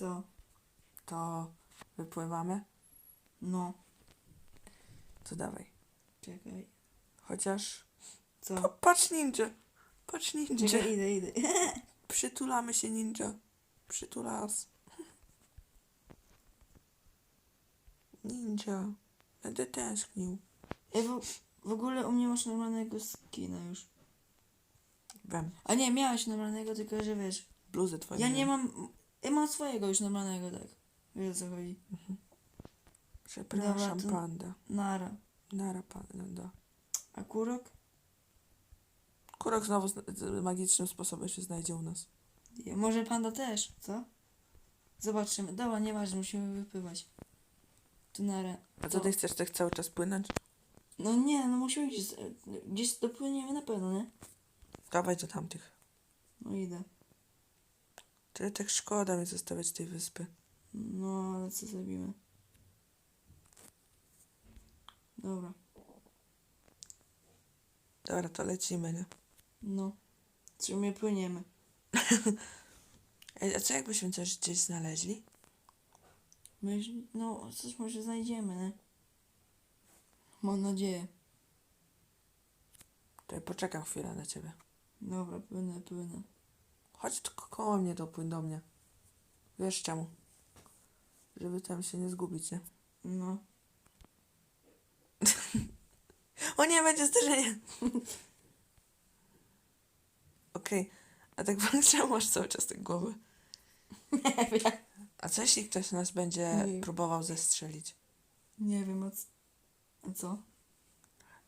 Co? To wypływamy? No. To dawaj. Czekaj. Chociaż... Co? patrz ninja! Patrz ninja! Czekaj, idę, idę. Przytulamy się ninja. Przytulas. Ninja. Będę tęsknił. Ej, w, w ogóle u mnie masz normalnego skina już. Wiem. A nie, miałeś normalnego, tylko że wiesz. Bluzę twoją. Ja nie mam. Ja mam swojego już normalnego, tak. Wiesz o co chodzi. Przepraszam, Dobra, to- panda. Nara. Nara, panda. A kurok? Kurok znowu z, z magicznym sposobem się znajdzie u nas. Ja, Może panda też, co? Zobaczymy. Dobra, nieważne, musimy wypływać. Tu nara. A co To- ty chcesz tak cały czas płynąć? No nie, no musimy gdzieś. Gdzieś dopłyniemy na pewno, nie? Dawaj do tamtych. No idę. Tyle tak szkoda mi zostawiać tej wyspy. No, ale co zrobimy? Dobra. Dobra, to lecimy, nie? No. W sumie płyniemy. Ej, a co jakbyśmy coś gdzieś znaleźli? My, no, coś może znajdziemy, nie? Mam nadzieję. To ja poczekam chwilę na ciebie. Dobra, płynę, płynę. Chodź tylko koło mnie, dopłyń do mnie. Wiesz czemu? Żeby tam się nie zgubić, nie? No. O nie, będzie zderzenie! Okej, a tak pan czemu masz cały czas tak głowy? Nie wiem. A co jeśli ktoś nas będzie Nie. próbował zestrzelić? Nie wiem, a, co?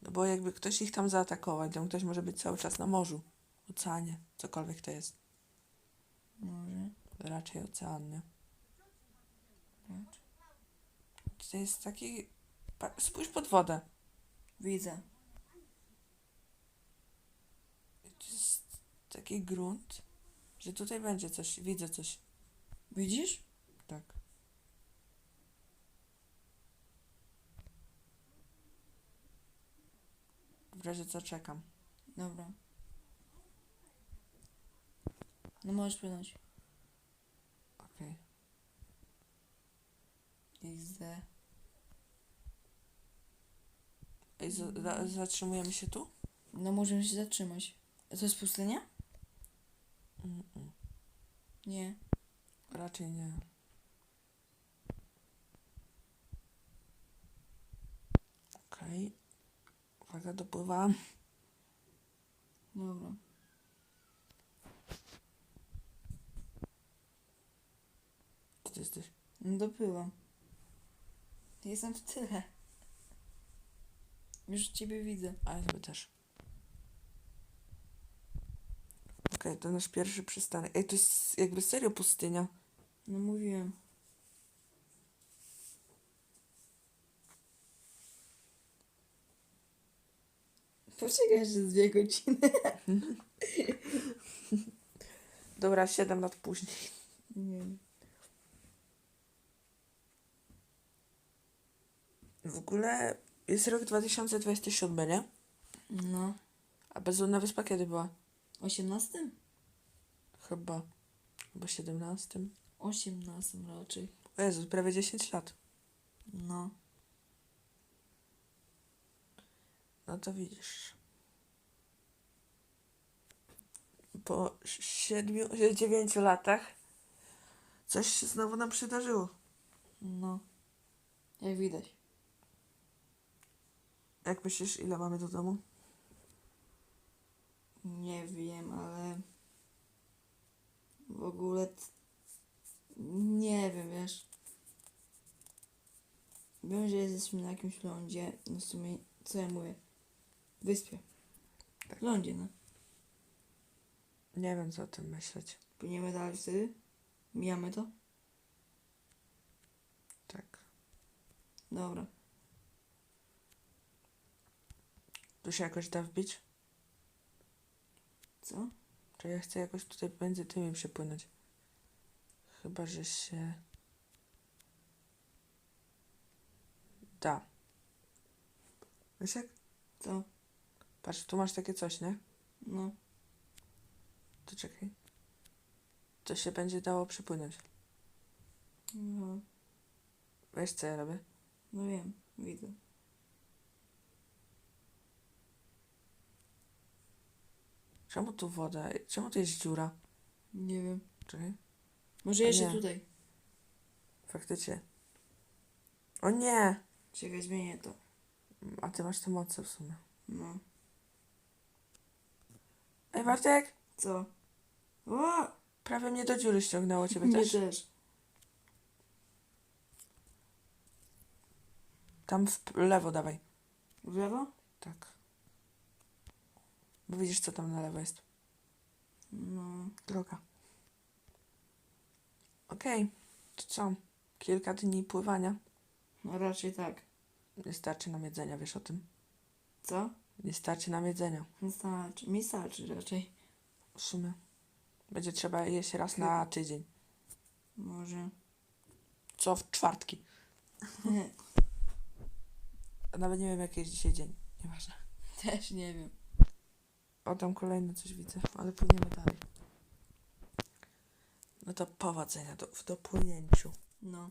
No bo jakby ktoś ich tam zaatakować, to ktoś może być cały czas na morzu, oceanie, cokolwiek to jest. Raczej ocean, nie? Patrz. To jest taki... pa- Spójrz pod wodę. Widzę. To jest taki grunt, że tutaj będzie coś, widzę coś. Widzisz? Tak. W razie co czekam. Dobra. No możesz płynąć. Okej. XD. Ej, za, za, zatrzymujemy się tu? No możemy się zatrzymać. A to jest pustynia? Mm-mm. Nie. Raczej nie. Okej. Uwaga, dopływam. Dobra. Ty jesteś? No dopływam. Jestem w tyle. Już ciebie widzę. A ja sobie też. Okej, to nasz pierwszy przystanek. Ej, to jest jakby serio pustynia. No mówiłem. Poczekaj jeszcze z dwie godziny. Dobra, 7 lat później. Nie W ogóle jest rok 2027, nie? No. A bezludna wyspa kiedy była? 18? Chyba. Chyba 17. 18 raczej. O Jezu, prawie 10 lat. No. No to widzisz. Po 7, 9 latach coś się znowu nam przydarzyło. No. Jak widać. Jak myślisz, ile mamy do domu? Nie wiem, ale w ogóle nie wiem, wiesz. Wiem, że jesteśmy na jakimś lądzie, no w sumie, co ja mówię? Wyspie. Tak. Lądzie, no. Nie wiem, co o tym myśleć. Płyniemy dalej wtedy? Mijamy to? Tak. Dobra. Tu się jakoś da wbić? Co? Czy ja chcę jakoś tutaj między tymi przepłynąć? Chyba, że się... Da. Jak? Co? Patrz, tu masz takie coś, nie? No. To czekaj. To się będzie dało przepłynąć. No, Wiesz co ja robię? no wiem, widzę. Czemu tu woda? Czemu tu jest dziura? Nie wiem. Czekaj. Może jeszcze nie. tutaj. Faktycznie. O nie! Czekaj, zmienię to. A ty masz te moce w sumie. No. Ej Bartek! Co? O! Prawie mnie do dziury ściągnęło ciebie Mnie też. też. Tam w lewo dawaj. W lewo? Tak. Bo widzisz co tam na lewo jest. No. Droga. Okej. To co? Kilka dni pływania. No raczej tak. Nie starczy nam jedzenia, wiesz o tym? Co? Nie starczy nam jedzenia. Nie starczy. Mi starczy raczej. W sumie. Będzie trzeba jeść raz na tydzień. Może. Co w czwartki. Nawet nie wiem jaki jest dzisiaj dzień. Nieważne. Też nie wiem. O, tam kolejne coś widzę, ale płyniemy dalej. No to powodzenia do, w dopłynięciu. No.